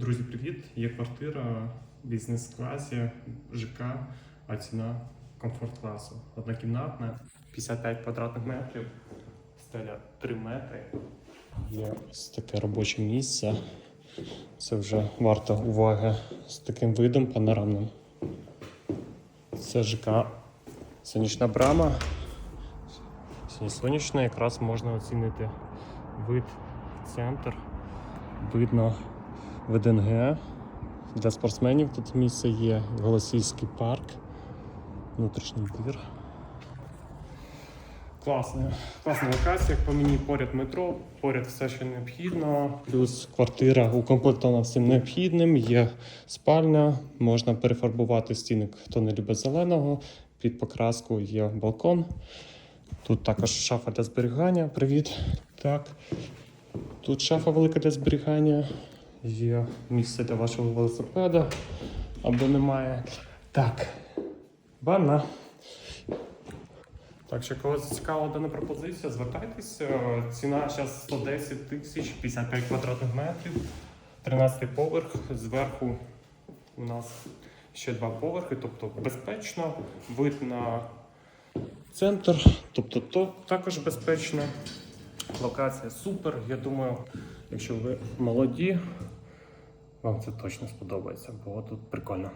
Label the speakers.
Speaker 1: Друзі, привіт! Є квартира в бізнес-класі ЖК, а ціна комфорт-класу. Однокімнатна, 55 квадратних метрів, стеля 3 метри. Є ось таке робоче місце. Це вже варто уваги з таким видом панорамним. Це ЖК Сонячна брама. Сонячно, якраз можна оцінити вид в центр. Видно ВДНГ. Для спортсменів тут місце є Голосівський парк, внутрішній двір. Класна, класна локація, як по мені поряд метро, поряд все, що необхідно. Плюс квартира укомплектована всім необхідним, є спальня, можна перефарбувати стіни, хто не любить зеленого. Під покраску є балкон. Тут також шафа для зберігання. Привіт. Так. Тут шафа велика для зберігання. Є місце для вашого велосипеда або немає. Так. Ванна. Так що кого зацікавила дана пропозиція, звертайтеся. Ціна зараз 110 тисяч 55 квадратних метрів. 13 поверх. Зверху у нас ще два поверхи, тобто безпечно. Вид на центр, тобто то також безпечно. Локація супер. Я думаю, якщо ви молоді, вам це точно сподобається, бо тут прикольно.